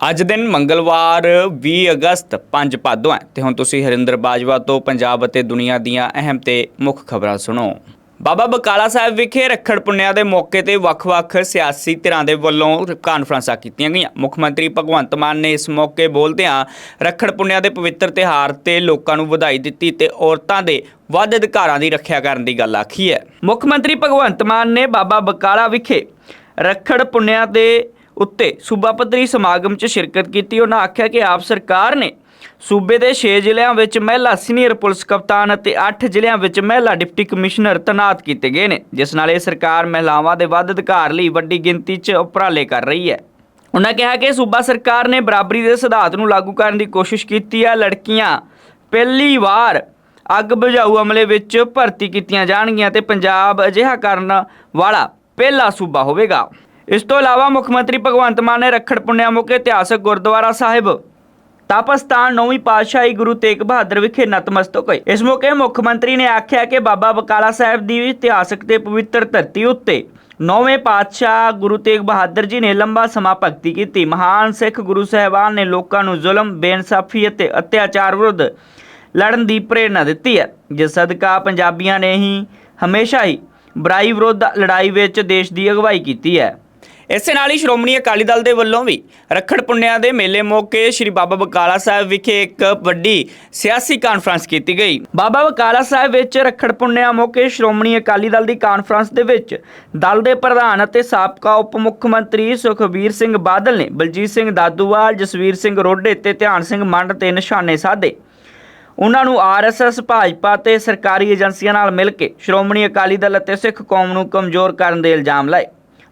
ਅੱਜ ਦਿਨ ਮੰਗਲਵਾਰ 20 ਅਗਸਤ 5 ਭਾਦੋ ਹੈ ਤੇ ਹੁਣ ਤੁਸੀਂ ਹਰਿੰਦਰ ਬਾਜਵਾ ਤੋਂ ਪੰਜਾਬ ਅਤੇ ਦੁਨੀਆ ਦੀਆਂ ਅਹਿਮ ਤੇ ਮੁੱਖ ਖਬਰਾਂ ਸੁਣੋ। ਬਾਬਾ ਬਕਾਲਾ ਸਾਹਿਬ ਵਿਖੇ ਰੱਖੜ ਪੁੰਨਿਆ ਦੇ ਮੌਕੇ ਤੇ ਵੱਖ-ਵੱਖ ਸਿਆਸੀ ਧਿਰਾਂ ਦੇ ਵੱਲੋਂ ਕਾਨਫਰੰਸਾਂ ਕੀਤੀਆਂ ਗਈਆਂ। ਮੁੱਖ ਮੰਤਰੀ ਭਗਵੰਤ ਮਾਨ ਨੇ ਇਸ ਮੌਕੇ ਬੋਲਦਿਆਂ ਰੱਖੜ ਪੁੰਨਿਆ ਦੇ ਪਵਿੱਤਰ ਤਿਉਹਾਰ ਤੇ ਲੋਕਾਂ ਨੂੰ ਵਧਾਈ ਦਿੱਤੀ ਤੇ ਔਰਤਾਂ ਦੇ ਵੱਧ ਅਧਿਕਾਰਾਂ ਦੀ ਰੱਖਿਆ ਕਰਨ ਦੀ ਗੱਲ ਆਖੀ ਹੈ। ਮੁੱਖ ਮੰਤਰੀ ਭਗਵੰਤ ਮਾਨ ਨੇ ਬਾਬਾ ਬਕਾਲਾ ਵਿਖੇ ਰੱਖੜ ਪੁੰਨਿਆ ਦੇ ਉੱਤੇ ਸੂਬਾ ਪੱਧਰੀ ਸਮਾਗਮ 'ਚ ਸ਼ਿਰਕਤ ਕੀਤੀ। ਉਹਨਾਂ ਆਖਿਆ ਕਿ ਆਪ ਸਰਕਾਰ ਨੇ ਸੂਬੇ ਦੇ 6 ਜ਼ਿਲ੍ਹਿਆਂ ਵਿੱਚ ਮਹਿਲਾ ਸੀਨੀਅਰ ਪੁਲਿਸ ਕਪਤਾਨ ਅਤੇ 8 ਜ਼ਿਲ੍ਹਿਆਂ ਵਿੱਚ ਮਹਿਲਾ ਡਿਪਟੀ ਕਮਿਸ਼ਨਰ ਤੈਨਾਤ ਕੀਤੇ ਗਏ ਨੇ, ਜਿਸ ਨਾਲ ਇਹ ਸਰਕਾਰ ਮਹਿਲਾਵਾਂ ਦੇ ਵੱਧ ਅਧਿਕਾਰ ਲਈ ਵੱਡੀ ਗਿਣਤੀ 'ਚ ਉਪਰਾਲੇ ਕਰ ਰਹੀ ਹੈ। ਉਹਨਾਂ ਕਿਹਾ ਕਿ ਸੂਬਾ ਸਰਕਾਰ ਨੇ ਬਰਾਬਰੀ ਦੇ ਸਿਧਾਂਤ ਨੂੰ ਲਾਗੂ ਕਰਨ ਦੀ ਕੋਸ਼ਿਸ਼ ਕੀਤੀ ਹੈ। ਲੜਕੀਆਂ ਪਹਿਲੀ ਵਾਰ ਅੱਗ ਬੁਝਾਊ ਅਮਲੇ ਵਿੱਚ ਭਰਤੀ ਕੀਤੀਆਂ ਜਾਣਗੀਆਂ ਤੇ ਪੰਜਾਬ ਅਜਿਹਾ ਕਰਨ ਵਾਲਾ ਪਹਿਲਾ ਸੂਬਾ ਹੋਵੇਗਾ। ਇਸ ਤੋਂ ਇਲਾਵਾ ਮੁੱਖ ਮੰਤਰੀ ਭਗਵੰਤ ਮਾਨ ਨੇ ਰੱਖੜ ਪੁੰਨਿਆ ਮੌਕੇ ਇਤਿਹਾਸਕ ਗੁਰਦੁਆਰਾ ਸਾਹਿਬ ਤਪਸਤਾਨ ਨੌਵੀਂ ਪਾਤਸ਼ਾਹੀ ਗੁਰੂ ਤੇਗ ਬਹਾਦਰ ਵਿਖੇ ਨਤਮਸਤਕ ਹੋਏ। ਇਸ ਮੌਕੇ ਮੁੱਖ ਮੰਤਰੀ ਨੇ ਆਖਿਆ ਕਿ ਬਾਬਾ ਬਕਾਲਾ ਸਾਹਿਬ ਦੀ ਇਤਿਹਾਸਕ ਤੇ ਪਵਿੱਤਰ ਧਰਤੀ ਉੱਤੇ ਨੌਵੇਂ ਪਾਤਸ਼ਾਹ ਗੁਰੂ ਤੇਗ ਬਹਾਦਰ ਜੀ ਨੇ ਲੰਬਾ ਸਮਾਂ ਭਗਤੀ ਕੀਤੀ। ਮਹਾਨ ਸਿੱਖ ਗੁਰੂ ਸਾਹਿਬਾਨ ਨੇ ਲੋਕਾਂ ਨੂੰ ਜ਼ੁਲਮ, ਬੇਇਨਸਾਫੀ ਅਤੇ ਅਤਿਆਚਾਰ ਵਿਰੁੱਧ ਲੜਨ ਦੀ ਪ੍ਰੇਰਣਾ ਦਿੱਤੀ ਹੈ। ਜਿਸ ਸਦਕਾ ਪੰਜਾਬੀਆਂ ਨੇ ਹੀ ਹਮੇਸ਼ਾ ਹੀ ਬੁਰਾਈ ਵਿਰੁੱਧ ਲੜਾਈ ਵਿੱਚ ਦੇਸ਼ ਦੀ ਅਗਵਾਈ ਕੀਤੀ ਹੈ। ਇਸੇ ਨਾਲ ਹੀ ਸ਼੍ਰੋਮਣੀ ਅਕਾਲੀ ਦਲ ਦੇ ਵੱਲੋਂ ਵੀ ਰੱਖੜ ਪੁੰਨਿਆ ਦੇ ਮੇਲੇ ਮੌਕੇ ਸ੍ਰੀ ਬਾਬਾ ਬਕਾਲਾ ਸਾਹਿਬ ਵਿਖੇ ਇੱਕ ਵੱਡੀ ਸਿਆਸੀ ਕਾਨਫਰੰਸ ਕੀਤੀ ਗਈ। ਬਾਬਾ ਬਕਾਲਾ ਸਾਹਿਬ ਵਿੱਚ ਰੱਖੜ ਪੁੰਨਿਆ ਮੌਕੇ ਸ਼੍ਰੋਮਣੀ ਅਕਾਲੀ ਦਲ ਦੀ ਕਾਨਫਰੰਸ ਦੇ ਵਿੱਚ ਦਲ ਦੇ ਪ੍ਰਧਾਨ ਅਤੇ ਸਾਬਕਾ ਉਪ ਮੁੱਖ ਮੰਤਰੀ ਸੁਖਬੀਰ ਸਿੰਘ ਬਾਦਲ ਨੇ ਬਲਜੀਤ ਸਿੰਘ ਦਾਦੂਵਾਲ, ਜਸਵੀਰ ਸਿੰਘ ਰੋਡੇ ਤੇ ਧਿਆਨ ਸਿੰਘ ਮੰਡ ਤੇ ਨਿਸ਼ਾਨੇ ਸਾਧੇ। ਉਹਨਾਂ ਨੂੰ ਆਰਐਸਐਸ ਭਾਜਪਾ ਤੇ ਸਰਕਾਰੀ ਏਜੰਸੀਆਂ ਨਾਲ ਮਿਲ ਕੇ ਸ਼੍ਰੋਮਣੀ ਅਕਾਲੀ ਦਲ ਅਤੇ ਸਿੱਖ ਕੌਮ ਨੂੰ ਕਮਜ਼ੋਰ ਕਰਨ ਦੇ ਇਲਜ਼ਾਮ ਲਾਏ।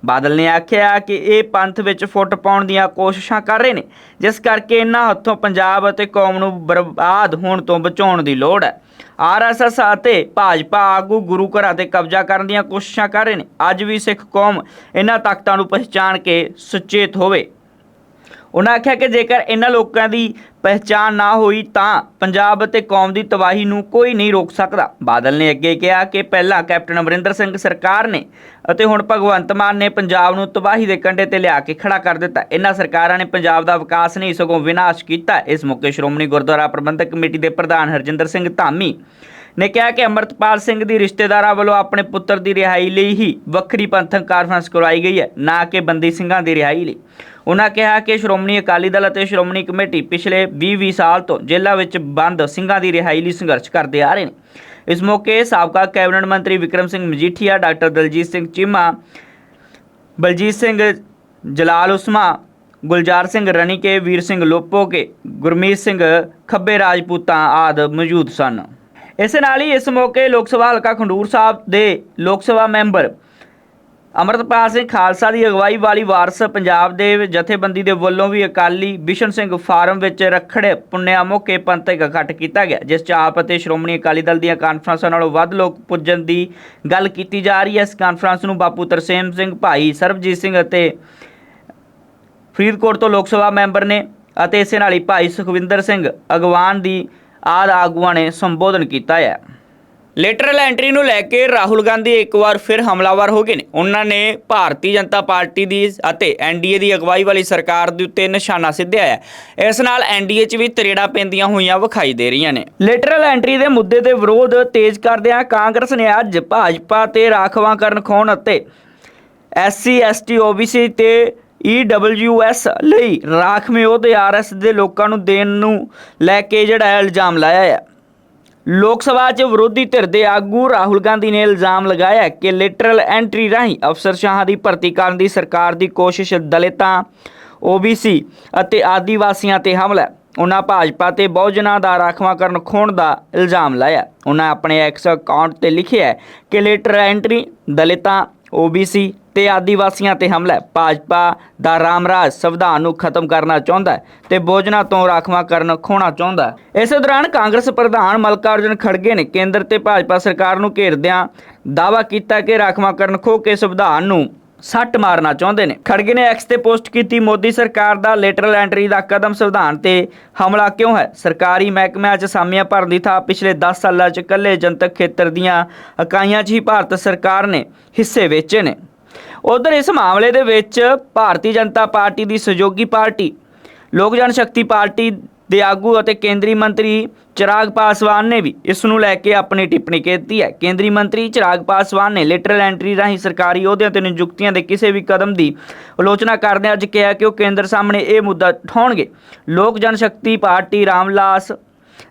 ਬਾਦਲ ਨੇ ਆਖਿਆ ਕਿ ਇਹ ਪੰਥ ਵਿੱਚ ਫੁੱਟ ਪਾਉਣ ਦੀਆਂ ਕੋਸ਼ਿਸ਼ਾਂ ਕਰ ਰਹੇ ਨੇ, ਜਿਸ ਕਰਕੇ ਇਹਨਾਂ ਹੱਥੋਂ ਪੰਜਾਬ ਅਤੇ ਕੌਮ ਨੂੰ ਬਰਬਾਦ ਹੋਣ ਤੋਂ ਬਚਾਉਣ ਦੀ ਲੋੜ ਹੈ। ਆਰਐਸਐਸ ਅਤੇ ਭਾਜਪਾ ਆਗੂ ਗੁਰੂ ਘਰਾਂ ਤੇ ਕਬਜ਼ਾ ਕਰਨ ਦੀਆਂ ਕੋਸ਼ਿਸ਼ਾਂ ਕਰ ਰਹੇ ਨੇ। ਅੱਜ ਵੀ ਸਿੱਖ ਕੌਮ ਇਹਨਾਂ ਤਾਕਤਾਂ ਨੂੰ ਪਹਿਚਾਣ ਕੇ ਸੁਚੇਤ ਹੋਵੇ। ਉਹਨਾਂ ਆਖਿਆ ਕਿ ਜੇਕਰ ਇਹਨਾਂ ਲੋਕਾਂ ਦੀ ਪਹਿਚਾਣ ਨਾ ਹੋਈ ਤਾਂ ਪੰਜਾਬ ਅਤੇ ਕੌਮ ਦੀ ਤਬਾਹੀ ਨੂੰ ਕੋਈ ਨਹੀਂ ਰੋਕ ਸਕਦਾ। ਬਾਦਲ ਨੇ ਅੱਗੇ ਕਿਹਾ ਕਿ ਪਹਿਲਾਂ ਕੈਪਟਨ ਅਮਰਿੰਦਰ ਸਿੰਘ ਸਰਕਾਰ ਨੇ ਅਤੇ ਹੁਣ ਭਗਵੰਤ ਮਾਨ ਨੇ ਪੰਜਾਬ ਨੂੰ ਤਬਾਹੀ ਦੇ ਕੰਢੇ ਤੇ ਲਿਆ ਕੇ ਖੜਾ ਕਰ ਦਿੱਤਾ। ਇਹਨਾਂ ਸਰਕਾਰਾਂ ਨੇ ਪੰਜਾਬ ਦਾ ਵਿਕਾਸ ਨਹੀਂ, ਸਗੋਂ ਵਿਨਾਸ਼ ਕੀਤਾ। ਇਸ ਮੌਕੇ ਸ਼੍ਰੋਮਣੀ ਗੁਰਦੁਆਰਾ ਪ੍ਰਬੰਧਕ ਕਮੇਟੀ ਦੇ ਪ੍ਰਧਾਨ ਹਰਜਿੰਦਰ ਸਿੰਘ ਧਾਮੀ ਨੇ ਕਿਹਾ ਕਿ ਅਮਰਤਪਾਲ ਸਿੰਘ ਦੀ ਰਿਸ਼ਤੇਦਾਰਾਂ ਵੱਲੋਂ ਆਪਣੇ ਪੁੱਤਰ ਦੀ ਰਿਹਾਈ ਲਈ ਹੀ ਵੱਖਰੀ ਪੰਥਕ ਕਾਨਫਰੰਸ ਕਰਵਾਈ ਗਈ ਹੈ, ਨਾ ਕਿ ਬੰਦੀ ਸਿੰਘਾਂ ਦੀ ਰਿਹਾਈ ਲਈ। ਉਹਨਾਂ ਕਿਹਾ ਕਿ ਸ਼੍ਰੋਮਣੀ ਅਕਾਲੀ ਦਲ ਅਤੇ ਸ਼੍ਰੋਮਣੀ ਕਮੇਟੀ ਪਿਛਲੇ 20-20 ਸਾਲ ਤੋਂ ਜੇਲ੍ਹਾਂ ਵਿੱਚ ਬੰਦ ਸਿੰਘਾਂ ਦੀ ਰਿਹਾਈ ਲਈ ਸੰਘਰਸ਼ ਕਰਦੇ ਆ ਰਹੇ ਨੇ। ਇਸ ਮੌਕੇ ਸਾਬਕਾ ਕੈਬਨਿਟ ਮੰਤਰੀ ਵਿਕਰਮ ਸਿੰਘ ਮਜੀਠੀਆ, ਡਾਕਟਰ ਦਲਜੀਤ ਸਿੰਘ ਚੀਮਾ, ਬਲਜੀਤ ਸਿੰਘ ਜਲਾਲ ਉਸਮਾ, ਗੁਲਜ਼ਾਰ ਸਿੰਘ ਰਣੀਕੇ, ਵੀਰ ਸਿੰਘ ਲੋਪੋਕੇ, ਗੁਰਮੀਤ ਸਿੰਘ ਖੱਬੇ ਰਾਜਪੂਤਾਂ ਆਦ ਮੌਜੂਦ ਸਨ। ਇਸੇ ਨਾਲ ਹੀ ਇਸ ਮੌਕੇ ਲੋਕ ਸਭਾ ਹਲਕਾ ਖੰਡੂਰ ਸਾਹਿਬ ਦੇ ਲੋਕ ਸਭਾ ਮੈਂਬਰ ਅਮਰਤਪਾਲ ਸਿੰਘ ਖਾਲਸਾ ਦੀ ਅਗਵਾਈ ਵਾਲੀ ਵਾਰਸ ਪੰਜਾਬ ਦੇ ਜਥੇਬੰਦੀ ਦੇ ਵੱਲੋਂ ਵੀ ਅਕਾਲੀ ਬਿਸ਼ਨ ਸਿੰਘ ਫਾਰਮ ਵਿੱਚ ਰਖੜੇ ਪੁੰਨਿਆ ਮੌਕੇ ਪੰਥਕ ਇਕੱਠ ਕੀਤਾ ਗਿਆ, ਜਿਸ 'ਚ ਆਪ ਅਤੇ ਸ਼੍ਰੋਮਣੀ ਅਕਾਲੀ ਦਲ ਦੀਆਂ ਕਾਨਫਰੰਸਾਂ ਨਾਲੋਂ ਵੱਧ ਲੋਕ ਪੁੱਜਣ ਦੀ ਗੱਲ ਕੀਤੀ ਜਾ ਰਹੀ ਹੈ। ਇਸ ਕਾਨਫਰੰਸ ਨੂੰ ਬਾਪੂ ਤਰਸੇਮ ਸਿੰਘ, ਭਾਈ ਸਰਬਜੀਤ ਸਿੰਘ ਅਤੇ ਫਰੀਦਕੋਟ ਤੋਂ ਲੋਕ ਸਭਾ ਮੈਂਬਰ ਨੇ ਅਤੇ ਇਸੇ ਨਾਲ ਹੀ ਭਾਈ ਸੁਖਵਿੰਦਰ ਸਿੰਘ ਅਗਵਾਨ ਦੀ ਆਦ ਆਗੂਆਂ ਨੇ ਸੰਬੋਧਨ ਕੀਤਾ ਹੈ। ਲੈਟਰਲ ਐਂਟਰੀ ਨੂੰ ਲੈ ਕੇ ਰਾਹੁਲ ਗਾਂਧੀ ਇੱਕ ਵਾਰ ਫਿਰ ਹਮਲਾਵਰ ਹੋ ਗਏ ਨੇ। ਉਹਨਾਂ ਨੇ ਭਾਰਤੀ ਜਨਤਾ ਪਾਰਟੀ ਦੀ ਅਤੇ ਐਨਡੀਏ ਦੀ ਅਗਵਾਈ ਵਾਲੀ ਸਰਕਾਰ ਦੇ ਉੱਤੇ ਨਿਸ਼ਾਨਾ ਸਿੱਧਿਆ ਹੈ। ਇਸ ਨਾਲ ਐਨਡੀਏ 'ਚ ਵੀ ਤਰੇੜਾ ਪੈਂਦੀਆਂ ਹੋਈਆਂ ਵਿਖਾਈ ਦੇ ਰਹੀਆਂ ਨੇ। ਲੈਟਰਲ ਐਂਟਰੀ ਦੇ ਮੁੱਦੇ ਤੇ ਵਿਰੋਧ ਤੇਜ਼ ਕਰਦਿਆਂ ਕਾਂਗਰਸ ਨੇ ਅੱਜ ਭਾਜਪਾ ਤੇ ਰਾਖਵਾਂਕਰਨ ਖੋਣ ਅਤੇ ਐਸਸੀ ਐਸਟੀ ਓਬੀਸੀ ਤੇ ਈਡਬਲਯੂਐਸ ਲਈ ਰਾਖਵੇਂ ਅਹੁਦੇ ਆਰਐਸ ਦੇ ਲੋਕਾਂ ਨੂੰ ਦੇਣ ਨੂੰ ਲੈ ਕੇ ਜਿਹੜਾ ਇਲਜ਼ਾਮ ਲਾਇਆ ਹੈ। ਲੋਕ ਸਭਾ 'ਚ ਵਿਰੋਧੀ ਧਿਰ ਦੇ ਆਗੂ ਰਾਹੁਲ ਗਾਂਧੀ ਨੇ ਇਲਜ਼ਾਮ ਲਗਾਇਆ ਕਿ ਲੈਟਰਲ ਐਂਟਰੀ ਰਾਹੀਂ ਅਫਸਰਸ਼ਾਹਾਂ ਦੀ ਭਰਤੀ ਕਰਨ ਦੀ ਸਰਕਾਰ ਦੀ ਕੋਸ਼ਿਸ਼ ਦਲਿਤਾਂ ਓਬੀਸੀ ਅਤੇ ਆਦੀਵਾਸੀਆਂ ਤੇ ਹਮਲਾ ਉਹਨਾਂ ਭਾਜਪਾ ਤੇ ਬਹੁਜਨਾਂ ਦਾ ਰਾਖਵਾਂਕਰਨ ਖੋਣ ਦਾ ਇਲਜ਼ਾਮ ਲਾਇਆ ਉਹਨਾਂ ਆਪਣੇ ਐਕਸ ਅਕਾਊਂਟ ਤੇ ਲਿਖਿਆ ਕਿ ਲਿਟਰਲ ਐਂਟਰੀ ਦਲਿਤਾਂ ਓਬੀਸੀ ਤੇ ਆਦੀਵਾਸੀਆਂ ਤੇ ਹਮਲਾ ਭਾਜਪਾ ਦਾ ਰਾਮਰਾਜ ਸੰਵਿਧਾਨ ਨੂੰ ਖਤਮ ਕਰਨਾ ਚਾਹੁੰਦਾ ਹੈ ਤੇ ਬੋਝਣਾ ਤੋਂ ਰਾਖਵਾਂਕਰਨ ਖੋਣਾ ਚਾਹੁੰਦਾ ਹੈ। ਇਸੇ ਦੌਰਾਨ ਕਾਂਗਰਸ ਪ੍ਰਧਾਨ ਮਲਕਾਰਜੁਨ ਖੜਗੇ ਨੇ ਕੇਂਦਰ ਤੇ ਭਾਜਪਾ ਸਰਕਾਰ ਨੂੰ ਘੇਰਦਿਆਂ ਦਾਅਵਾ ਕੀਤਾ ਕਿ ਰਾਖਵਾਂਕਰਨ ਖੋ ਕੇ ਸੰਵਿਧਾਨ ਨੂੰ ਸੱਟ ਮਾਰਨਾ ਚਾਹੁੰਦੇ ਨੇ। ਖੜਗੇ ਨੇ ਐਕਸ ਤੇ ਪੋਸਟ ਕੀਤੀ, ਮੋਦੀ ਸਰਕਾਰ ਦਾ ਲੈਟਰਲ ਐਂਟਰੀ ਦਾ ਕਦਮ ਸੰਵਿਧਾਨ ਤੇ ਹਮਲਾ ਕਿਉਂ ਹੈ? ਸਰਕਾਰੀ ਮਹਿਕਮਿਆਂ 'ਚ ਸਾਮੀਆਂ ਭਰਨ ਦੀ ਥਾਂ ਪਿਛਲੇ 10 ਸਾਲਾਂ 'ਚ ਇਕੱਲੇ ਜਨਤਕ ਖੇਤਰ ਦੀਆਂ ਇਕਾਈਆਂ 'ਚ ਹੀ ਭਾਰਤ ਸਰਕਾਰ ਨੇ ਹਿੱਸੇ ਵੇਚੇ ਨੇ। ਉਧਰ ਇਸ ਮਾਮਲੇ ਦੇ ਵਿੱਚ ਭਾਰਤੀ ਜਨਤਾ ਪਾਰਟੀ ਦੀ ਸਹਿਯੋਗੀ ਪਾਰਟੀ, ਲੋਕ ਜਨ ਸ਼ਕਤੀ ਪਾਰਟੀ ਦੇ ਆਗੂ ਅਤੇ ਕੇਂਦਰੀ ਮੰਤਰੀ ਚਿਰਾਗ ਪਾਸਵਾਨ ਨੇ ਵੀ ਇਸ ਨੂੰ ਲੈ ਕੇ ਆਪਣੀ ਟਿੱਪਣੀ ਕੀਤੀ ਹੈ। ਕੇਂਦਰੀ ਮੰਤਰੀ ਚਿਰਾਗ ਪਾਸਵਾਨ ਨੇ ਲਿਟਰਲ ਐਂਟਰੀ ਰਾਹੀਂ ਸਰਕਾਰੀ ਅਹੁਦਿਆਂ ਤੇ ਨਿਯੁਕਤੀਆਂ ਦੇ ਕਿਸੇ ਵੀ ਕਦਮ ਦੀ ਆਲੋਚਨਾ ਕਰਦਿਆਂ ਅੱਜ ਕਿਹਾ ਕਿ ਉਹ ਕੇਂਦਰ ਸਾਹਮਣੇ ਇਹ ਮੁੱਦਾ ਉਠਾਉਣਗੇ। ਲੋਕ ਜਨ ਸ਼ਕਤੀ ਪਾਰਟੀ ਰਾਮਲਾਸ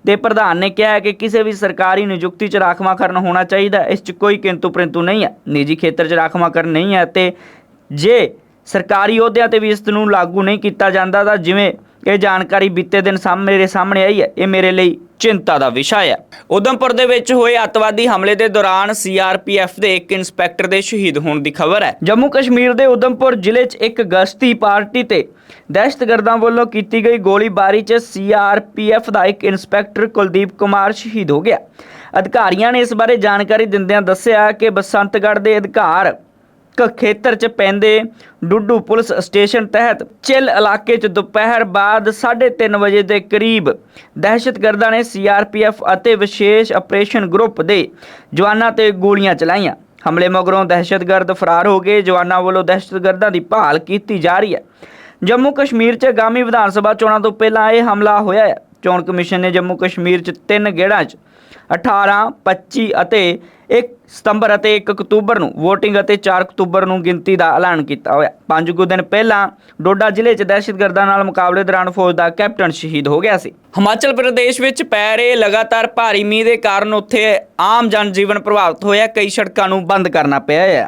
ਦੇ ਪ੍ਰਧਾਨ ਨੇ ਕਿਹਾ ਹੈ ਕਿ ਕਿਸੇ ਵੀ ਸਰਕਾਰੀ ਨਿਯੁਕਤੀ 'ਚ ਰਾਖਵਾਂਕਰਨ ਹੋਣਾ ਚਾਹੀਦਾ ਇਸ 'ਚ ਕੋਈ ਕਿੰਤੂ ਪ੍ਰੰਤੂ ਨਹੀਂ ਹੈ। ਨਿੱਜੀ ਖੇਤਰ 'ਚ ਰਾਖਵਾਂਕਰਨ ਨਹੀਂ ਹੈ ਤੇ ਜੇ ਸਰਕਾਰੀ ਅਹੁਦਿਆਂ ਤੇ ਵੀ ਇਸ ਨੂੰ ਲਾਗੂ ਨਹੀਂ ਕੀਤਾ ਜਾਂਦਾ ਤਾਂ ਜਿਵੇਂ ਇਹ ਜਾਣਕਾਰੀ ਬੀਤੇ ਦਿਨ ਸਾਹਮਣੇ ਮੇਰੇ ਸਾਹਮਣੇ ਆਈ ਹੈ। ਇਹ ਮੇਰੇ ਲਈ ਚਿੰਤਾ ਦਾ ਵਿਸ਼ਾ ਹੈ। ਉਧਮਪੁਰ ਦੇ ਵਿੱਚ ਹੋਏ ਅੱਤਵਾਦੀ ਹਮਲੇ ਦੇ ਦੌਰਾਨ ਸੀਆਰਪੀਐਫ ਦੇ ਇੱਕ ਇੰਸਪੈਕਟਰ ਦੇ ਸ਼ਹੀਦ ਹੋਣ ਦੀ ਖਬਰ ਹੈ। ਜੰਮੂ ਕਸ਼ਮੀਰ ਦੇ ਉਧਮਪੁਰ ਜ਼ਿਲ੍ਹੇ 'ਚ ਇੱਕ ਗਸ਼ਤੀ ਪਾਰਟੀ ਤੇ ਦਹਿਸ਼ਤਗਰਦਾਂ ਵੱਲੋਂ ਕੀਤੀ ਗਈ ਗੋਲੀਬਾਰੀ 'ਚ ਸੀਆਰਪੀਐਫ ਦਾ ਇੱਕ ਇੰਸਪੈਕਟਰ ਕੁਲਦੀਪ ਕੁਮਾਰ ਸ਼ਹੀਦ ਹੋ ਗਿਆ। ਅਧਿਕਾਰੀਆਂ ਨੇ ਇਸ ਬਾਰੇ ਜਾਣਕਾਰੀ ਦਿੰਦਿਆਂ ਦੱਸਿਆ ਕਿ ਬਸੰਤਗੜ੍ਹ ਦੇ ਅਧਿਕਾਰ ਖੇਤਰ ਚ ਪੈਂਦੇ ਡੁੱਡੂ ਪੁਲਿਸ ਸਟੇਸ਼ਨ ਤਹਿਤ ਚਿੱਲ ਇਲਾਕੇ ਚ ਦੁਪਹਿਰ ਬਾਅਦ 3:30 ਵਜੇ ਦੇ ਕਰੀਬ ਦਹਿਸ਼ਤਗਰਦਾਂ ਨੇ ਸੀਆਰਪੀਐਫ ਅਤੇ ਵਿਸ਼ੇਸ਼ ਆਪਰੇਸ਼ਨ ਗਰੁੱਪ ਦੇ ਜਵਾਨਾਂ ਤੇ ਗੋਲੀਆਂ ਚਲਾਈਆਂ। ਹਮਲੇ ਮਗਰੋਂ ਦਹਿਸ਼ਤਗਰਦ ਫਰਾਰ ਹੋ ਗਏ। ਜਵਾਨਾਂ ਵੱਲੋਂ ਦਹਿਸ਼ਤਗਰਦਾਂ ਦੀ ਭਾਲ ਕੀਤੀ ਜਾ ਰਹੀ ਹੈ। ਜੰਮੂ ਕਸ਼ਮੀਰ 'ਚ ਆਗਾਮੀ ਵਿਧਾਨ ਸਭਾ ਚੋਣਾਂ ਤੋਂ ਪਹਿਲਾਂ ਇਹ ਹਮਲਾ ਹੋਇਆ ਹੈ। ਚੋਣ ਕਮਿਸ਼ਨ ਨੇ ਜੰਮੂ ਕਸ਼ਮੀਰ 'ਚ ਤਿੰਨ ਗੇੜਾਂ 'ਚ 18 25 ਅਤੇ 1 ਸਤੰਬਰ ਅਤੇ 1 ਅਕਤੂਬਰ ਨੂੰ VOTING ਅਤੇ 4 ਅਕਤੂਬਰ ਨੂੰ ਗਿਣਤੀ ਦਾ ਐਲਾਨ ਕੀਤਾ ਹੋਇਆ। ਪੰਜ ਕੁ ਦਿਨ ਪਹਿਲਾਂ ਡੋਡਾ ਜ਼ਿਲ੍ਹੇ 'ਚ ਦਹਿਸ਼ਤਗਰਦਾਂ ਨਾਲ ਮੁਕਾਬਲੇ ਦੌਰਾਨ ਫੌਜ ਦਾ ਕੈਪਟਨ ਸ਼ਹੀਦ ਹੋ ਗਿਆ ਸੀ। ਹਿਮਾਚਲ ਪ੍ਰਦੇਸ਼ ਵਿੱਚ ਪੈ ਰਹੇ ਲਗਾਤਾਰ ਭਾਰੀ ਮੀਂਹ ਦੇ ਕਾਰਨ ਉੱਥੇ ਆਮ ਜਨ ਜੀਵਨ ਪ੍ਰਭਾਵਿਤ ਹੋਇਆ। ਕਈ ਸੜਕਾਂ ਨੂੰ ਬੰਦ ਕਰਨਾ ਪਿਆ ਹੈ।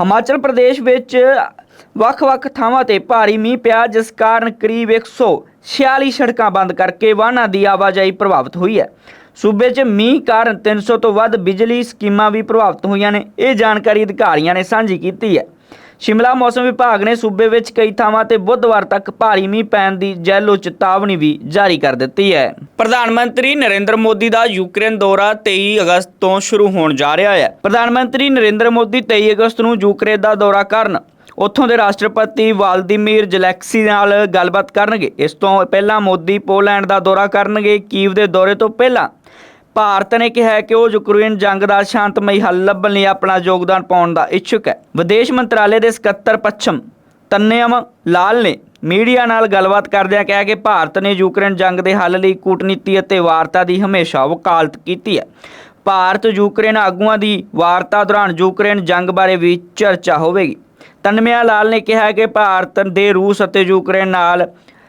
ਹਿਮਾਚਲ ਪ੍ਰਦੇਸ਼ ਵਿੱਚ ਵੱਖ-ਵੱਖ ਥਾਵਾਂ ਤੇ ਭਾਰੀ ਮੀਂਹ ਪਿਆ ਜਿਸ ਕਾਰਨ ਕਰੀਬ 146 ਸੜਕਾਂ ਬੰਦ ਕਰਕੇ ਵਾਹਨਾਂ ਦੀ ਆਵਾਜਾਈ ਪ੍ਰਭਾਵਿਤ ਹੋਈ ਹੈ। ਸੂਬੇ 'ਚ ਮੀਂਹ ਕਾਰਨ 300 ਤੋਂ ਵੱਧ ਬਿਜਲੀ ਸਕੀਮਾਂ ਵੀ ਪ੍ਰਭਾਵਿਤ ਹੋਈਆਂ ਨੇ। ਇਹ ਜਾਣਕਾਰੀ ਅਧਿਕਾਰੀਆਂ ਨੇ ਸਾਂਝੀ ਕੀਤੀ ਹੈ। ਸ਼ਿਮਲਾ ਮੌਸਮ ਵਿਭਾਗ ਨੇ ਸੂਬੇ ਵਿੱਚ ਕਈ ਥਾਵਾਂ ਤੇ ਬੁੱਧਵਾਰ ਤੱਕ ਭਾਰੀ ਮੀਂਹ ਪੈਣ ਦੀ ਜੈਲੋ ਚੇਤਾਵਨੀ ਵੀ ਜਾਰੀ ਕਰ ਦਿੱਤੀ ਹੈ। ਪ੍ਰਧਾਨ ਮੰਤਰੀ ਨਰਿੰਦਰ ਮੋਦੀ ਦਾ ਯੂਕਰੇਨ ਦੌਰਾ 23 ਅਗਸਤ ਤੋਂ ਸ਼ੁਰੂ ਹੋਣ ਜਾ ਰਿਹਾ ਹੈ। ਪ੍ਰਧਾਨ ਮੰਤਰੀ ਨਰਿੰਦਰ ਮੋਦੀ 23 ਅਗਸਤ ਨੂੰ ਯੂਕਰੇਨ ਦਾ ਦੌਰਾ ਕਰਨ ਉੱਥੋਂ ਦੇ ਰਾਸ਼ਟਰਪਤੀ ਵਾਲਦੀਮੀਰ ਜ਼ੈਲੈਂਸਕੀ ਨਾਲ ਗੱਲਬਾਤ ਕਰਨਗੇ। ਇਸ ਤੋਂ ਪਹਿਲਾਂ ਮੋਦੀ ਪੋਲੈਂਡ ਦਾ ਦੌਰਾ ਕਰਨਗੇ ਕੀਵ ਦੇ ਦੌਰੇ ਤੋਂ ਪਹਿਲਾਂ। ਭਾਰਤ ਨੇ ਕਿਹਾ ਹੈ ਕਿ ਉਹ ਯੂਕਰੇਨ ਜੰਗ ਦਾ ਸ਼ਾਂਤਮਈ ਹੱਲ ਲੱਭਣ ਲਈ ਆਪਣਾ ਯੋਗਦਾਨ ਪਾਉਣ ਦਾ ਇੱਛੁਕ ਹੈ। ਵਿਦੇਸ਼ ਮੰਤਰਾਲੇ ਦੇ ਸਕੱਤਰ ਪੱਛਮ ਤੰਨਿਅਮ ਲਾਲ ਨੇ ਮੀਡੀਆ ਨਾਲ ਗੱਲਬਾਤ ਕਰਦਿਆਂ ਕਿਹਾ ਕਿ ਭਾਰਤ ਨੇ ਯੂਕਰੇਨ ਜੰਗ ਦੇ ਹੱਲ ਲਈ ਕੂਟਨੀਤੀ ਅਤੇ ਵਾਰਤਾ ਦੀ ਹਮੇਸ਼ਾ ਵਕਾਲਤ ਕੀਤੀ ਹੈ। ਭਾਰਤ ਯੂਕਰੇਨ ਆਗੂਆਂ ਦੀ ਵਾਰਤਾ ਦੌਰਾਨ ਯੂਕਰੇਨ ਜੰਗ ਬਾਰੇ ਵੀ ਚਰਚਾ ਹੋਵੇਗੀ। ਤਨਮਿਆ ਲਾਲ ਨੇ ਕਿਹਾ ਕਿ ਭਾਰਤ ਦੇ ਰੂਸ ਅਤੇ ਯੂਕਰੇਨ ਨਾਲ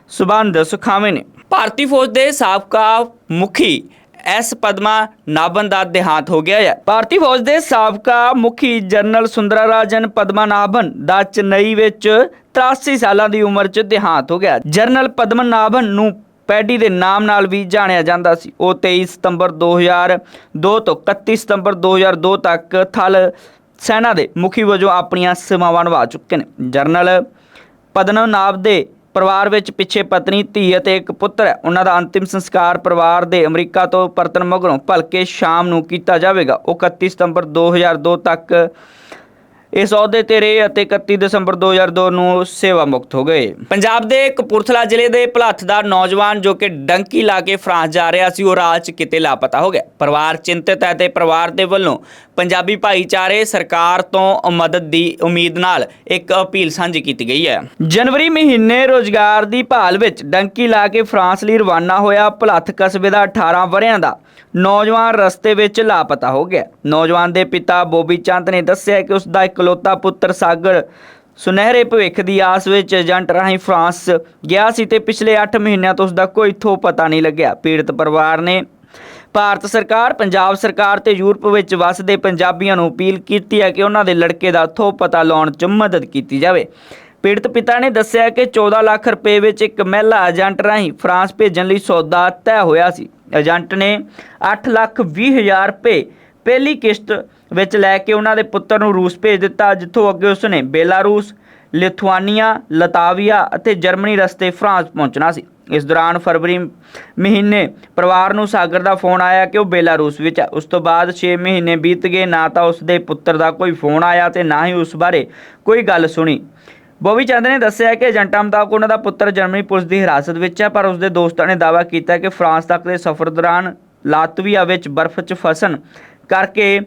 ਸਬੰਧ ਸੁਖਾਵੇਂ ਨੇ। ਭਾਰਤੀ ਫੌਜ ਦੇ ਸਾਬਕਾ ਮੁਖੀ ਐਸ ਪਦਮਾ ਨਾਭਨ ਦਾ ਦੇਹਾਂਤ ਹੋ ਗਿਆ ਹੈ। ਭਾਰਤੀ ਫੌਜ ਦੇ ਸਾਬਕਾ ਮੁਖੀ ਜਨਰਲ ਸੁੰਦਰਾਰਾਜਨ ਪਦਮਾਨਾਭਨ ਦਾ ਚੇਨਈ ਵਿੱਚ 83 ਸਾਲਾਂ ਦੀ ਉਮਰ 'ਚ ਦੇਹਾਂਤ ਹੋ ਗਿਆ। ਜਨਰਲ ਪਦਮਨਾਭਨ ਨੂੰ ਪੈਡੀ ਦੇ ਨਾਮ ਨਾਲ ਵੀ ਜਾਣਿਆ ਜਾਂਦਾ ਸੀ। ਉਹ 23 ਸਤੰਬਰ 2002 ਤੋਂ 31 ਸਤੰਬਰ 2002 ਤੱਕ ਥਲ ਸੈਨਾ ਦੇ ਮੁਖੀ ਵਜੋਂ ਆਪਣੀਆਂ ਸੇਵਾਵਾਂ ਨਿਭਾ ਚੁੱਕੇ ਨੇ। ਜਨਰਲ ਪਦਮਨਾਭ ਦੇ ਪਰਿਵਾਰ ਵਿੱਚ ਪਿੱਛੇ ਪਤਨੀ, ਧੀ ਅਤੇ ਇੱਕ ਪੁੱਤਰ ਹੈ। ਉਹਨਾਂ ਦਾ ਅੰਤਿਮ ਸੰਸਕਾਰ ਪਰਿਵਾਰ ਦੇ ਅਮਰੀਕਾ ਤੋਂ ਪਰਤਣ ਮਗਰੋਂ ਭਲਕੇ ਸ਼ਾਮ ਨੂੰ ਕੀਤਾ ਜਾਵੇਗਾ। ਉਹ 31 ਸਤੰਬਰ 2002 ਤੱਕ ਇਸ ਅਹੁਦੇ ਤੇ ਰਹੇ ਅਤੇ 31 ਦਸੰਬਰ 2002 ਨੂੰ ਸੇਵਾ ਮੁਕਤ ਹੋ ਗਏ। ਪੰਜਾਬ ਦੇ ਕਪੂਰਥਲਾ ਜ਼ਿਲ੍ਹੇ ਦੇ ਭਲੱਥ ਦਾ ਨੌਜਵਾਨ ਜੋ ਕਿ ਡੰਕੀ ਲਾ ਕੇ ਫਰਾਂਸ ਜਾ ਰਿਹਾ ਸੀ ਉਹ ਰਾਹ 'ਚ ਕਿਤੇ ਲਾਪਤਾ ਹੋ ਗਿਆ। ਪਰਿਵਾਰ ਚਿੰਤਿਤ ਹੈ ਤੇ ਪਰਿਵਾਰ ਦੇ ਵੱਲੋਂ ਪੰਜਾਬੀ ਭਾਈਚਾਰੇ ਸਰਕਾਰ ਤੋਂ ਮਦਦ ਦੀ ਉਮੀਦ ਨਾਲ ਇੱਕ ਅਪੀਲ ਸਾਂਝੀ ਕੀਤੀ ਗਈ ਹੈ। ਜਨਵਰੀ ਮਹੀਨੇ ਰੋਜ਼ਗਾਰ ਦੀ ਭਾਲ ਵਿੱਚ ਡੰਕੀ ਲਾ ਕੇ ਫਰਾਂਸ ਲਈ ਰਵਾਨਾ ਹੋਇਆ ਭਲੱਥ ਕਸਬੇ ਦਾ 18 ਵਰਿਆਂ ਦਾ ਨੌਜਵਾਨ ਰਸਤੇ ਵਿੱਚ ਲਾਪਤਾ ਹੋ ਗਿਆ। ਨੌਜਵਾਨ ਦੇ ਪਿਤਾ ਬੋਬੀ ਚੰਦ ਨੇ ਦੱਸਿਆ ਕਿ ਉਸ ਦਾ ਇਕਲੌਤਾ ਪੁੱਤਰ ਸਾਗਰ ਸੁਨਹਿਰੇ ਭਵਿੱਖ ਦੀ ਆਸ ਵਿੱਚ ਏਜੰਟ ਰਾਹੀਂ ਫਰਾਂਸ ਗਿਆ ਸੀ ਤੇ ਪਿਛਲੇ 8 ਮਹੀਨਿਆਂ ਤੋਂ ਉਸ ਦਾ ਕੋਈ ਥੋ ਪਤਾ ਨਹੀਂ ਲੱਗਿਆ। ਪੀੜਤ ਪਰਿਵਾਰ ਨੇ ਭਾਰਤ ਸਰਕਾਰ, ਪੰਜਾਬ ਸਰਕਾਰ ਤੇ ਯੂਰਪ ਵਿੱਚ ਵੱਸਦੇ ਪੰਜਾਬੀਆਂ ਨੂੰ ਅਪੀਲ ਕੀਤੀ ਹੈ ਕਿ ਉਹਨਾਂ ਦੇ ਲੜਕੇ ਦਾ ਥੋ ਪਤਾ ਲਾਉਣ 'ਚ ਮਦਦ ਕੀਤੀ ਜਾਵੇ। ਪੀੜਤ ਪਿਤਾ ਨੇ ਦੱਸਿਆ ਕਿ 14 ਲੱਖ ਰੁਪਏ ਵਿੱਚ ਇੱਕ ਮਹਿਲਾ ਏਜੰਟ ਰਾਹੀਂ ਫਰਾਂਸ ਭੇਜਣ ਲਈ ਸੌਦਾ ਤੈਅ ਹੋਇਆ ਸੀ। ਏਜੰਟ ਨੇ 8 ਲੱਖ 20 ਹਜ਼ਾਰ ਰੁਪਏ ਪਹਿਲੀ ਕਿਸ਼ਤ ਵਿੱਚ ਲੈ ਕੇ ਉਹਨਾਂ ਦੇ ਪੁੱਤਰ ਨੂੰ ਰੂਸ ਭੇਜ ਦਿੱਤਾ, ਜਿੱਥੋਂ ਅੱਗੇ ਉਸਨੇ ਬੇਲਾਰੂਸ, ਲਿਥੁਆਨੀਆ, ਲਤਾਵੀਆ ਅਤੇ ਜਰਮਨੀ ਰਸਤੇ ਫਰਾਂਸ ਪਹੁੰਚਣਾ ਸੀ। ਇਸ ਦੌਰਾਨ ਫਰਵਰੀ ਮਹੀਨੇ ਪਰਿਵਾਰ ਨੂੰ ਸਾਗਰ ਦਾ ਫੋਨ ਆਇਆ ਕਿ ਉਹ ਬੇਲਾਰੂਸ ਵਿੱਚ ਹੈ ਉਸ ਤੋਂ ਬਾਅਦ 6 ਮਹੀਨੇ ਬੀਤ ਗਏ, ਨਾ ਤਾਂ ਉਸ ਦੇ ਪੁੱਤਰ ਦਾ ਕੋਈ ਫੋਨ ਆਇਆ ਤੇ ਨਾ ਹੀ ਉਸ ਬਾਰੇ ਕੋਈ ਗੱਲ ਸੁਣੀ। ਬੋਬੀ ਚੰਦ ਨੇ ਦੱਸਿਆ ਕਿ ਏਜੰਟਾਂ ਮੁਤਾਬਕ ਉਹਨਾਂ ਦਾ ਪੁੱਤਰ ਜਰਮਨੀ ਪੁਲਿਸ ਦੀ ਹਿਰਾਸਤ ਵਿੱਚ ਹੈ, ਪਰ ਉਸ ਦੇ ਦੋਸਤਾਂ ਨੇ ਦਾਅਵਾ ਕੀਤਾ ਕਿ ਫਰਾਂਸ ਤੱਕ ਦੇ ਸਫ਼ਰ ਦੌਰਾਨ ਲਾਤਵੀਆ ਵਿੱਚ ਬਰਫ਼ 'ਚ ਫਸਣ ਕਰਕੇ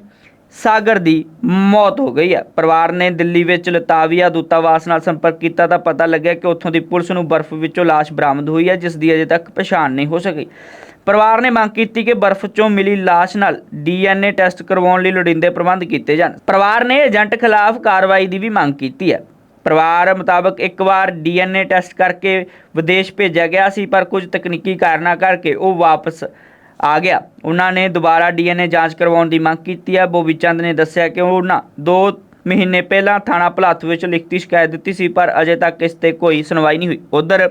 ਸਾਗਰ ਦੀ ਮੌਤ ਹੋ ਗਈ ਹੈ। ਪਰਿਵਾਰ ਨੇ ਦਿੱਲੀ ਵਿੱਚ ਲਤਾਵੀਆ ਦੂਤਾਵਾਸ ਨਾਲ ਸੰਪਰਕ ਕੀਤਾ ਤਾਂ ਪਤਾ ਲੱਗਿਆ ਕਿ ਉੱਥੋਂ ਦੀ ਪੁਲਿਸ ਨੂੰ ਬਰਫ਼ ਵਿੱਚੋਂ ਲਾਸ਼ ਬਰਾਮਦ ਹੋਈ ਹੈ, ਜਿਸ ਦੀ ਅਜੇ ਤੱਕ ਪਛਾਣ ਨਹੀਂ ਹੋ ਸਕੀ। ਪਰਿਵਾਰ ਨੇ ਮੰਗ ਕੀਤੀ ਕਿ ਬਰਫ਼ 'ਚੋਂ ਮਿਲੀ ਲਾਸ਼ ਨਾਲ ਡੀਐਨਏ ਟੈਸਟ ਕਰਵਾਉਣ ਲਈ ਲੋੜੀਂਦੇ ਪ੍ਰਬੰਧ ਕੀਤੇ ਜਾਣ। ਪਰਿਵਾਰ ਨੇ ਏਜੰਟ ਖਿਲਾਫ ਕਾਰਵਾਈ ਦੀ ਵੀ ਮੰਗ ਕੀਤੀ ਹੈ। ਪਰਿਵਾਰ ਮੁਤਾਬਕ ਇੱਕ ਵਾਰ ਡੀਐਨਏ ਟੈਸਟ ਕਰਕੇ ਵਿਦੇਸ਼ ਭੇਜਿਆ ਗਿਆ ਸੀ, ਪਰ ਕੁਝ ਤਕਨੀਕੀ ਕਾਰਨਾਂ ਕਰਕੇ ਉਹ ਵਾਪਸ ਆ ਗਿਆ। ਉਹਨਾਂ ਨੇ ਦੁਬਾਰਾ ਡੀਐਨਏ ਜਾਂਚ ਕਰਵਾਉਣ ਦੀ ਮੰਗ ਕੀਤੀ ਹੈ। ਬੋਬੀ ਚੰਦ ਨੇ ਦੱਸਿਆ ਕਿ ਉਹਨਾਂ 2 ਮਹੀਨੇ ਪਹਿਲਾਂ ਥਾਣਾ ਭਲਾਤ ਵਿੱਚ ਲਿਖਤੀ ਸ਼ਿਕਾਇਤ ਦਿੱਤੀ ਸੀ, ਪਰ ਅਜੇ ਤੱਕ ਇਸ ਤੇ ਕੋਈ ਸੁਣਵਾਈ ਨਹੀਂ ਹੋਈ। ਉਧਰ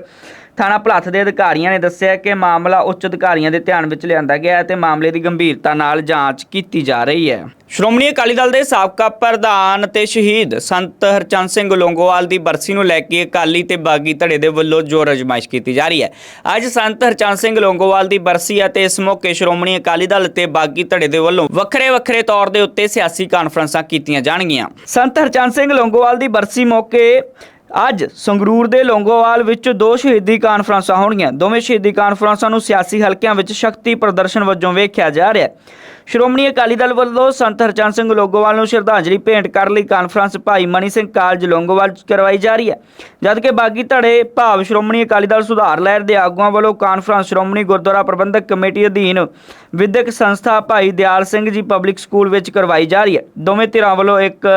ਥਾਣਾ ਭਲਾਤ ਦੇ ਅਧਿਕਾਰੀਆਂ ਨੇ ਦੱਸਿਆ ਕਿ ਮਾਮਲਾ ਉੱਚ ਅਧਿਕਾਰੀਆਂ ਦੇ ਧਿਆਨ ਵਿੱਚ ਲਿਆਂਦਾ ਗਿਆ ਹੈ ਤੇ ਮਾਮਲੇ ਦੀ ਗੰਭੀਰਤਾ ਨਾਲ ਜਾਂਚ ਕੀਤੀ ਜਾ ਰਹੀ ਹੈ। ਸ਼੍ਰੋਮਣੀ ਅਕਾਲੀ ਦਲ ਦੇ ਸਾਬਕਾ ਪ੍ਰਧਾਨ ਤੇ ਸ਼ਹੀਦ ਸੰਤ ਹਰਚੰਦ ਸਿੰਘ ਲੋਂਗੋਵਾਲ ਦੀ ਬਰਸੀ ਨੂੰ ਲੈ ਕੇ ਅਕਾਲੀ ਤੇ ਬਾਗੀ ਧੜੇ ਦੇ ਵੱਲੋਂ ਜੋਰ ਅਜਮਾਇਸ਼ ਕੀਤੀ ਜਾ ਰਹੀ ਹੈ। ਅੱਜ ਸੰਤ ਹਰਚੰਦ ਸਿੰਘ ਲੋਂਗੋਵਾਲ ਦੀ ਬਰਸੀ ਹੈ ਤੇ ਇਸ ਮੌਕੇ ਸ਼੍ਰੋਮਣੀ ਅਕਾਲੀ ਦਲ ਤੇ ਬਾਗੀ ਧੜੇ ਦੇ ਵੱਲੋਂ ਵੱਖਰੇ ਵੱਖਰੇ ਤੌਰ ਦੇ ਉੱਤੇ ਸਿਆਸੀ ਕਾਨਫਰੰਸਾਂ ਕੀਤੀਆਂ ਜਾਣਗੀਆਂ। ਸੰਤ ਹਰਚੰਦ ਸਿੰਘ ਲੋਂਗੋਵਾਲ ਦੀ ਬਰਸੀ ਮੌਕੇ ਅੱਜ ਸੰਗਰੂਰ ਦੇ ਲੌਂਗੋਵਾਲ ਵਿੱਚ ਦੋ ਸ਼ਹੀਦੀ ਕਾਨਫਰੰਸਾਂ ਹੋਣਗੀਆਂ। ਦੋਵੇਂ ਸ਼ਹੀਦੀ ਕਾਨਫਰੰਸਾਂ ਨੂੰ ਸਿਆਸੀ ਹਲਕਿਆਂ ਵਿੱਚ ਸ਼ਕਤੀ ਪ੍ਰਦਰਸ਼ਨ ਵਜੋਂ ਵੇਖਿਆ ਜਾ ਰਿਹਾ ਹੈ। ਸ਼੍ਰੋਮਣੀ ਅਕਾਲੀ ਦਲ ਵੱਲੋਂ ਸੰਤ ਹਰਚੰਦ ਸਿੰਘ ਲੌਂਗੋਵਾਲ ਨੂੰ ਸ਼ਰਧਾਂਜਲੀ ਭੇਂਟ ਕਰਨ ਲਈ ਕਾਨਫਰੰਸ ਭਾਈ ਮਨੀ ਸਿੰਘ ਕਾਲਜ ਲੌਂਗੋਵਾਲ 'ਚ ਕਰਵਾਈ ਜਾ ਰਹੀ ਹੈ। ਜਦਕਿ ਬਾਗੀ ਧੜੇ ਭਾਵ ਸ਼੍ਰੋਮਣੀ ਅਕਾਲੀ ਦਲ ਸੁਧਾਰ ਲਹਿਰ ਦੇ ਆਗੂਆਂ ਵੱਲੋਂ ਕਾਨਫਰੰਸ ਸ਼੍ਰੋਮਣੀ ਗੁਰਦੁਆਰਾ ਪ੍ਰਬੰਧਕ ਕਮੇਟੀ ਅਧੀਨ ਵਿਦਿਅਕ ਸੰਸਥਾ ਭਾਈ ਦਿਆਲ ਸਿੰਘ ਜੀ ਪਬਲਿਕ ਸਕੂਲ ਵਿੱਚ ਕਰਵਾਈ ਜਾ ਰਹੀ ਹੈ। ਦੋਵੇਂ ਧਿਰਾਂ ਵੱਲੋਂ ਇੱਕ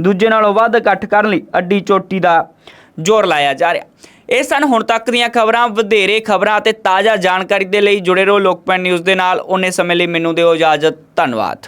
ਦੂਜੇ ਨਾਲੋਂ ਵੱਧ ਇਕੱਠ ਕਰਨ ਲਈ ਅੱਡੀ ਚੋਟੀ ਦਾ ਜ਼ੋਰ ਲਾਇਆ ਜਾ ਰਿਹਾ। ਇਹ ਸਨ ਹੁਣ ਤੱਕ ਦੀਆਂ ਖਬਰਾਂ, ਵਧੇਰੇ ਖਬਰਾਂ ਅਤੇ ਤਾਜ਼ਾ ਜਾਣਕਾਰੀ ਦੇ ਲਈ ਜੁੜੇ ਰਹੋ ਲੋਕਪਾਲ ਨਿਊਜ਼ ਦੇ ਨਾਲ। ਉਹਨੇ ਸਮੇਂ ਲਈ ਮੈਨੂੰ ਦਿਓ ਇਜਾਜ਼ਤ। ਧੰਨਵਾਦ।